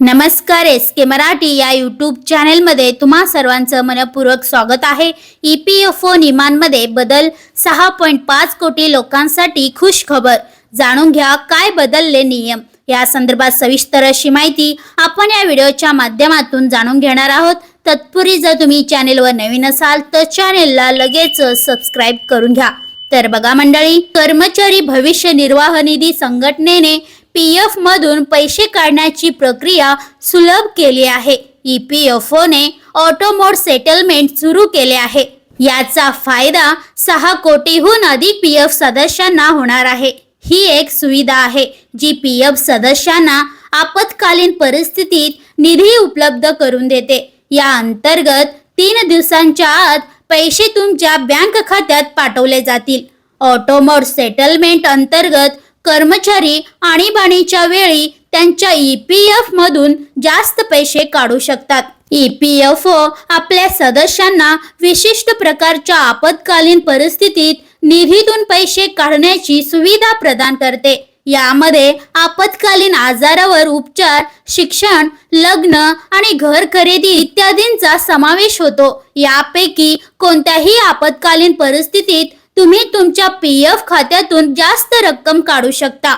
नमस्कार एस के मराठी या यूट्यूब चॅनेलमध्ये तुम्हा सर्वांचं मनपूर्वक स्वागत आहे. ई पी एफ ओ नियमांमध्ये बदल सहा पॉईंट पाच कोटी लोकांसाठी खुश खबर. जाणून घ्या काय बदलले नियम. या संदर्भात सविस्तर अशी माहिती आपण या व्हिडिओच्या माध्यमातून जाणून घेणार आहोत. तत्पूर्वी जर तुम्ही चॅनेलवर नवीन असाल तर चॅनेलला लगेच सबस्क्राईब करून घ्या. तर बघा मंडळी कर्मचारी भविष्य निर्वाह निधी संघटनेने पी एफ मधून पैसे काढण्याची प्रक्रिया सुलभ केली आहे. ई पी एफ ओने ऑटोमोड सेटलमेंट सुरू केले आहे. याचा फायदा सहा कोटीहून अधिक पी एफ सदस्यांना होणार आहे. ही एक सुविधा आहे जी पी एफ सदस्यांना आपत्कालीन परिस्थितीत निधी उपलब्ध करून देते. या अंतर्गत तीन दिवसांच्या आत पैसे तुमच्या बँक खात्यात पाठवले जातील. ऑटोमोड सेटलमेंट अंतर्गत कर्मचारी आणीबाणीच्या वेळी त्यांच्या ई पी मधून जास्त पैसे काढू शकतात. ई पी एफ ओ आपल्या सदस्यांना विशिष्ट प्रकारच्या आपत्कालीन परिस्थितीत निधीतून पैसे काढण्याची सुविधा प्रदान करते. यामध्ये आपत्कालीन आजारावर उपचार शिक्षण लग्न आणि घर खरेदी इत्यादींचा समावेश होतो. यापैकी कोणत्याही आपत्कालीन परिस्थितीत तुम्ही तुमच्या पी एफ खात्यातून जास्त रक्कम काढू शकता.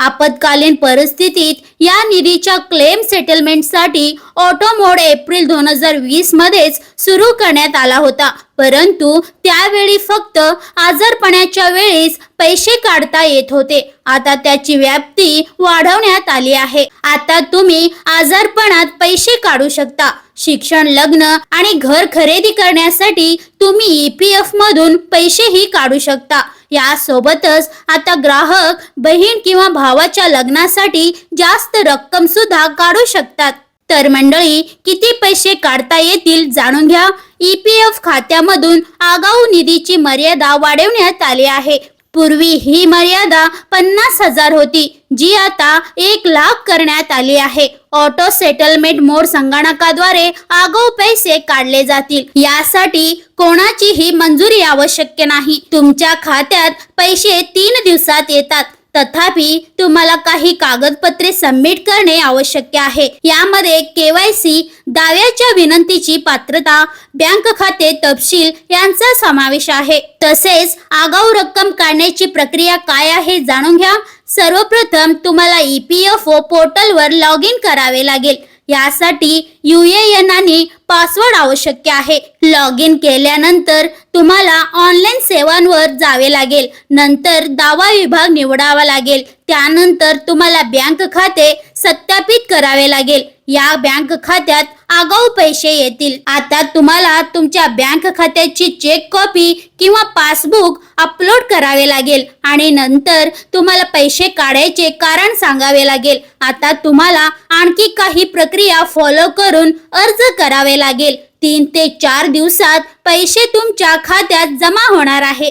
आपत्कालीन परिस्थितीत या निधीच्या क्लेम सेटलमेंटसाठी ऑटोमोड एप्रिल दोन हजार वीस मध्येच सुरू करण्यात आला होता. परंतु त्यावेळी फक्त आजारपणाच्या वेळेस पैसे काढता येत होते. आता त्याची व्याप्ती वाढवण्यात आली आहे. आता तुम्ही आजारपणात पैसे काढू शकता. शिक्षण लग्न आणि घर खरेदी करण्यासाठी तुम्ही ई पी एफ मधून पैसेही काढू शकता. यासोबतच आता ग्राहक बहीण किंवा भावाच्या लग्नासाठी जास्त रक्कम सुद्धा काढू शकतात. तर मंडळी किती पैसे काढता येतील जाणून घ्या. ई पी एफ खात्यामधून आगाऊ निधीची मर्यादा वाढवण्यात आली आहे. पूर्वी ही मर्यादा पन्नास हजार होती जी आता एक लाख करण्यात आली आहे. ऑटो सेटलमेंट मोड संगणकाद्वारे आगाऊ पैसे काढले जातील. यासाठी कोणाचीही मंजुरी आवश्यक नाही. तुमच्या खात्यात पैसे तीन दिवसात येतात. तथापि तुम्हाला काही कागदपत्रे सबमिट करणे आवश्यक आहे. यामध्ये केवायसी दाव्याच्या विनंतीची पात्रता बँक खाते तपशील यांचा समावेश आहे. तसेच आगाऊ रक्कम काढण्याची प्रक्रिया काय आहे जाणून घ्या. सर्वप्रथम तुम्हाला ई पी एफ ओ पोर्टलवर लॉग इन करावे लागेल. यासाठी यू ए एन आणि पासवर्ड आवश्यक आहे. लॉग इन केल्यानंतर तुम्हाला ऑनलाईन सेवांवर जावे लागेल. नंतर दावा विभाग निवडावा लागेल. त्यानंतर तुम्हाला बँक खाते सत्यापित करावे लागेल. या बँक खात्यात आगाऊ पैसे येतील. आता तुम्हाला तुमच्या बँक खात्याची चेक कॉपी किंवा पासबुक अपलोड करावे लागेल आणि नंतर तुम्हाला पैसे काढायचे कारण सांगावे लागेल. आता तुम्हाला आणखी काही प्रक्रिया फॉलो करून अर्ज करावे लागेल. तीन ते चार दिवसात पैसे तुमच्या खात्यात जमा होणार आहे.